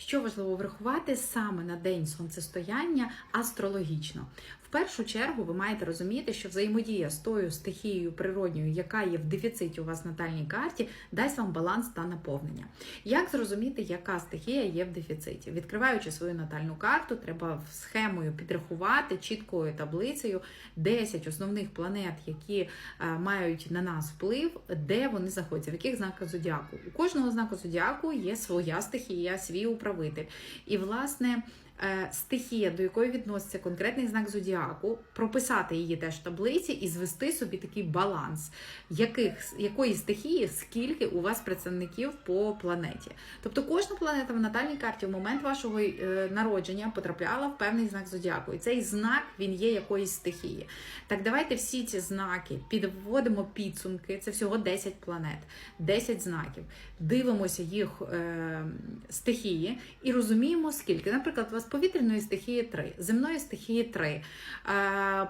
Що важливо врахувати саме на день сонцестояння астрологічно? В першу чергу ви маєте розуміти, що взаємодія з тою стихією природньою, яка є в дефіциті у вас в натальній карті, дасть вам баланс та наповнення. Як зрозуміти, яка стихія є в дефіциті? Відкриваючи свою натальну карту, треба схемою підрахувати чіткою таблицею 10 основних планет, які е, мають на нас вплив, де вони знаходяться, в яких знаках зодіаку. У кожного знаку зодіаку є своя стихія, свій управитель. І, власне, стихія, до якої відноситься конкретний знак зодіаку, прописати її теж в таблиці і звести собі такий баланс, яких, якої стихії, скільки у вас представників по планеті. Тобто кожна планета в натальній карті в момент вашого е, народження потрапляла в певний знак зодіаку. І цей знак він є якоїсь стихії. Так давайте всі ці знаки підводимо підсумки. Це всього 10 планет, 10 знаків. Дивимося їх е, стихії і розуміємо, скільки. Наприклад, у вас повітряної стихії 3, земної стихії 3. Е,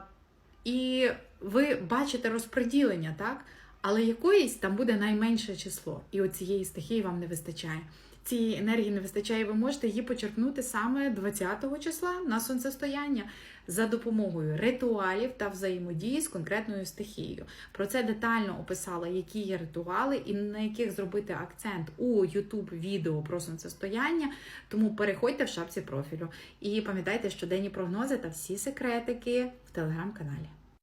і ви бачите розподілення, так? Але якоїсь там буде найменше число, і от цієї стихії вам не вистачає. Цієї енергії не вистачає, ви можете її почерпнути саме 20 числа на сонцестояння за допомогою ритуалів та взаємодії з конкретною стихією. Про це детально описала, які є ритуали і на яких зробити акцент у youtube відео про сонцестояння. Тому переходьте в шапці профілю. І пам'ятайте, що денні прогнози та всі секретики в телеграм-каналі.